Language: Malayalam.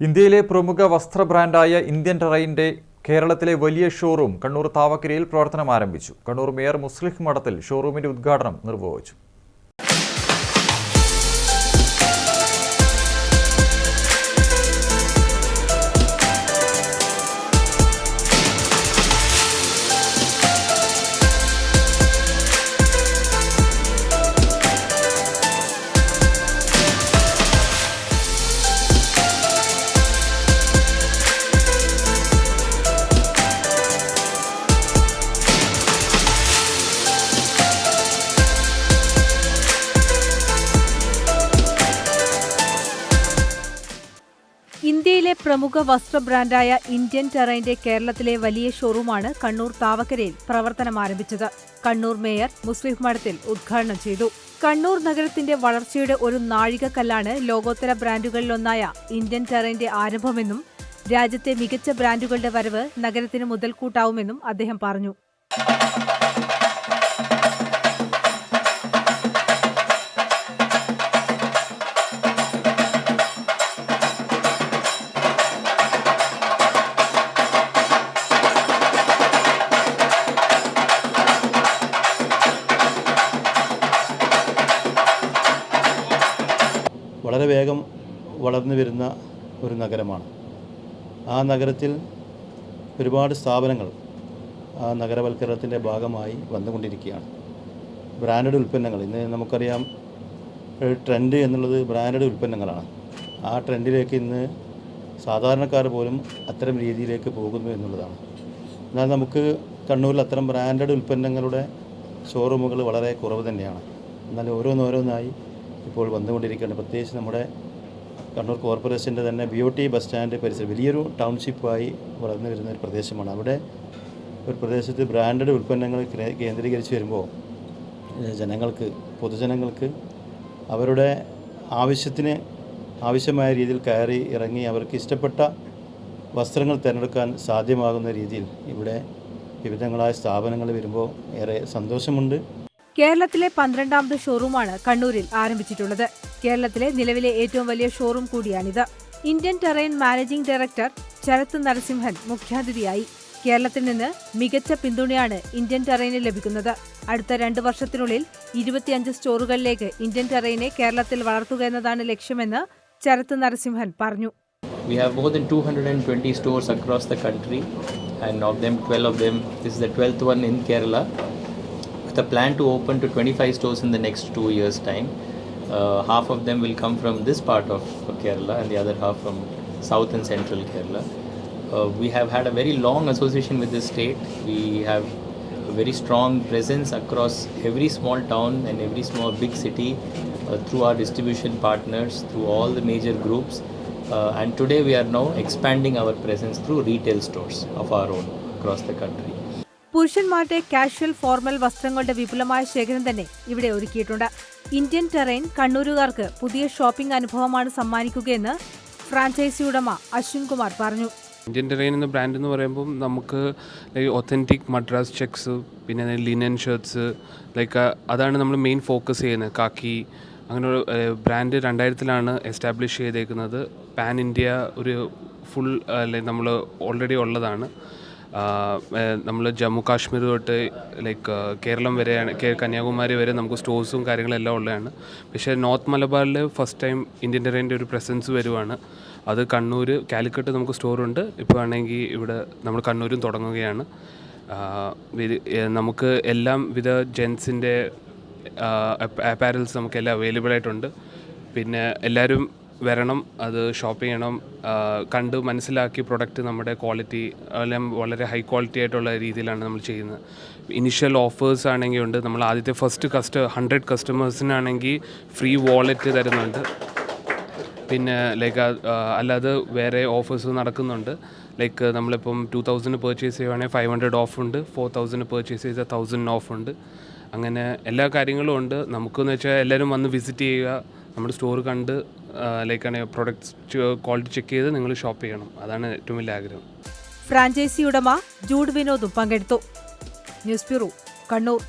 ഇന്ത്യയിലെ പ്രമുഖ വസ്ത്ര ബ്രാൻഡായ ഇന്ത്യൻ ടെറൈന്റെ കേരളത്തിലെ വലിയ ഷോറൂം കണ്ണൂർ താവക്കരയിൽ പ്രവർത്തനം ആരംഭിച്ചു കണ്ണൂർ മേയർ മുസ്ലിഹ് മഠത്തിൽ ഷോറൂമിന്റെ ഉദ്ഘാടനം നിർവഹിച്ചു. പ്രമുഖ വസ്ത്ര ബ്രാൻഡായ ഇന്ത്യൻ ടെറൈന്റെ കേരളത്തിലെ വലിയ ഷോറൂമാണ് കണ്ണൂർ താവക്കരയിൽ പ്രവർത്തനം ആരംഭിച്ചത് കണ്ണൂർ മേയർ മുസ്ലിം മഠത്തിൽ ഉദ്ഘാടനം ചെയ്തു. കണ്ണൂർ നഗരത്തിന്റെ വളർച്ചയുടെ ഒരു നാഴികക്കല്ലാണ് ലോകോത്തര ബ്രാൻഡുകളിലൊന്നായ ഇന്ത്യൻ ടെറൈന്റെ ആരംഭമെന്നും രാജ്യത്തെ മികച്ച ബ്രാൻഡുകളുടെ വരവ് നഗരത്തിന് മുതൽക്കൂട്ടാവുമെന്നും അദ്ദേഹം പറഞ്ഞു. വളരെ വേഗം വളർന്നു വരുന്ന ഒരു നഗരമാണ്. ആ നഗരത്തിൽ ഒരുപാട് സ്ഥാപനങ്ങൾ ആ നഗരവൽക്കരണത്തിന്റെ ഭാഗമായി വന്നുകൊണ്ടിരിക്കുകയാണ്. ബ്രാൻഡഡ് ഉൽപ്പന്നങ്ങൾ ഇന്ന് നമുക്കറിയാം ട്രെൻഡ് എന്നുള്ളത് ബ്രാൻഡഡ് ഉൽപ്പന്നങ്ങളാണ്. ആ ട്രെൻഡിലേക്ക് ഇന്ന് സാധാരണക്കാർ പോലും അത്തരം രീതിയിലേക്ക് പോകുന്നു എന്നുള്ളതാണ്. എന്നാൽ നമുക്ക് കണ്ണൂരിൽ അത്തരം ബ്രാൻഡഡ് ഉൽപ്പന്നങ്ങളുടെ ഷോറൂമുകൾ വളരെ കുറവ് തന്നെയാണ്. എന്നാൽ ഓരോന്നോരോന്നായി ഇപ്പോൾ വന്നുകൊണ്ടിരിക്കുകയാണ്. പ്രത്യേകിച്ച് നമ്മുടെ കണ്ണൂർ കോർപ്പറേഷന്റെ തന്നെ B O T bus stand പരിസരം വലിയൊരു ടൗൺഷിപ്പായി വളർന്നു വരുന്ന ഒരു പ്രദേശമാണ്. അവിടെ ഒരു പ്രദേശത്ത് ബ്രാൻഡഡ് ഉൽപ്പന്നങ്ങൾ കേന്ദ്രീകരിച്ച് വരുമ്പോൾ ജനങ്ങൾക്ക് പൊതുജനങ്ങൾക്ക് അവരുടെ ആവശ്യത്തിന് ആവശ്യമായ രീതിയിൽ കയറി ഇറങ്ങി അവർക്ക് ഇഷ്ടപ്പെട്ട വസ്ത്രങ്ങൾ തിരഞ്ഞെടുക്കാൻ സാധ്യമാകുന്ന രീതിയിൽ ഇവിടെ വിവിധങ്ങളായ സ്ഥാപനങ്ങൾ വരുമ്പോൾ ഏറെ സന്തോഷമുണ്ട്. കേരളത്തിലെ പന്ത്രണ്ടാമത് ഷോറൂമാണ് കണ്ണൂരിൽ ആരംഭിച്ചിട്ടുള്ളത്. കേരളത്തിലെ നിലവിലെ ഏറ്റവും വലിയ ഷോറൂം കൂടിയാണിത്. Indian Terrain managing director Sarath Narasimhan മുഖ്യാതിഥിയായി. കേരളത്തിൽ നിന്ന് മികച്ച പിന്തുണയാണ് ഇന്ത്യൻ ടെറൈന് ലഭിക്കുന്നത്. അടുത്ത രണ്ട് വർഷത്തിനുള്ളിൽ ഇരുപത്തിയഞ്ച് സ്റ്റോറുകളിലേക്ക് ഇന്ത്യൻ ടെറൈനെ കേരളത്തിൽ വളർത്തുക എന്നതാണ് ലക്ഷ്യമെന്ന് ശരത് നരസിംഹൻ പറഞ്ഞു. We have more than 220 stores across the country, and of them, 12 of them, this is the 12th one in Kerala, a plan to open to 25 stores in the next two years' time. Uh, half of them will come from this part of Kerala, and the other half from south and central Kerala. Uh, we have had a very long association with this state. We have a very strong presence across every small town and every small big city uh, through our distribution partners, through all the major groups. Uh, and today we are now expanding our presence through retail stores of our own across the country. പുരുഷന്മാരുടെ കാഷ്വൽ ഫോർമൽ വസ്ത്രങ്ങളുടെ വിപുലമായ ശേഖരം തന്നെ ഇവിടെ ഒരുക്കിയിട്ടുണ്ട്. ഇന്ത്യൻ ടെറൈൻ കണ്ണൂരുകാർക്ക് പുതിയ ഷോപ്പിംഗ് അനുഭവമാണ് സമ്മാനിക്കുകയെന്ന് ഫ്രാഞ്ചൈസി ഉടമ അശ്വിൻ കുമാർ പറഞ്ഞു. ഇന്ത്യൻ ടെറൈൻ എന്ന ബ്രാൻഡ് എന്ന് പറയുമ്പോൾ നമുക്ക് ലൈക്ക് ഒത്തന്റിക് മദ്രാസ് ചെക്സ് പിന്നെ ലിനൻ ഷർട്ട്സ് ലൈക്ക് അതാണ് നമ്മൾ മെയിൻ ഫോക്കസ് ചെയ്യുന്നത്. കാക്കി അങ്ങനെ ബ്രാൻഡ് രണ്ടായിരത്തിലാണ് എസ്റ്റാബ്ലിഷ് ചെയ്തേക്കുന്നത്. പാൻ ഇന്ത്യ ഒരു ഫുൾ നമ്മൾ ഓൾറെഡി ഉള്ളതാണ്. നമ്മൾ ജമ്മു കാശ്മീർ തൊട്ട് ലൈക്ക് കേരളം വരെയാണ് കന്യാകുമാരി വരെ നമുക്ക് സ്റ്റോഴ്സും കാര്യങ്ങളെല്ലാം ഉള്ളതാണ്. പക്ഷേ നോർത്ത് മലബാറിൽ ഫസ്റ്റ് ടൈം ഇന്ത്യൻ ടെറൈന്റെ ഒരു പ്രസൻസ് വരുവാണ്. അത് കണ്ണൂർ കാലിക്കട്ട് നമുക്ക് സ്റ്റോറുണ്ട്. ഇപ്പോൾ ആണെങ്കിൽ ഇവിടെ നമ്മൾ കണ്ണൂരും തുടങ്ങുകയാണ്. നമുക്ക് എല്ലാം വിധ ജെൻസിന്റെ അപ്പാരൽസ് നമുക്കെല്ലാം അവൈലബിൾ ആയിട്ടുണ്ട്. പിന്നെ എല്ലാവരും വരണം അത് ഷോപ്പ് ചെയ്യണം. കണ്ട് മനസ്സിലാക്കി പ്രൊഡക്റ്റ് നമ്മുടെ ക്വാളിറ്റി എല്ലാം വളരെ ഹൈ ക്വാളിറ്റി ആയിട്ടുള്ള രീതിയിലാണ് നമ്മൾ ചെയ്യുന്നത്. ഇനിഷ്യൽ ഓഫേഴ്സ് ആണെങ്കിൽ ഉണ്ട്. നമ്മൾ ആദ്യത്തെ ഫസ്റ്റ് കസ്റ്റ ഹൺഡ്രഡ് കസ്റ്റമേഴ്സിനാണെങ്കിൽ ഫ്രീ വാളറ്റ് തരുന്നുണ്ട്. പിന്നെ ലൈക്ക് അല്ലാതെ വേറെ ഓഫേഴ്സ് നടക്കുന്നുണ്ട്. ലൈക്ക് നമ്മളിപ്പം ടു തൗസൻഡ് പർച്ചേസ് ചെയ്യുവാണെങ്കിൽ ഫൈവ് ഹൺഡ്രഡ് ഓഫ് ഉണ്ട്. ഫോർ തൗസൻഡ് പർച്ചേസ് ചെയ്താൽ തൗസൻഡ് ഓഫ് ഉണ്ട്. അങ്ങനെ എല്ലാ കാര്യങ്ങളും ഉണ്ട്. നമുക്കെന്ന് വെച്ചാൽ എല്ലാവരും വന്ന് വിസിറ്റ് ചെയ്യുക. നമ്മുടെ സ്റ്റോർ കണ്ട് ലൈക്ക് പ്രൊഡക്ട്സ് ക്വാളിറ്റി ചെക്ക് ചെയ്ത് നിങ്ങൾ ഷോപ്പ് ചെയ്യണം. അതാണ് ഏറ്റവും വലിയ ആഗ്രഹം. ഫ്രാഞ്ചൈസി ഉടമ ജൂഡ് വിനോദും പങ്കെടുത്തു. News bureau Kannur.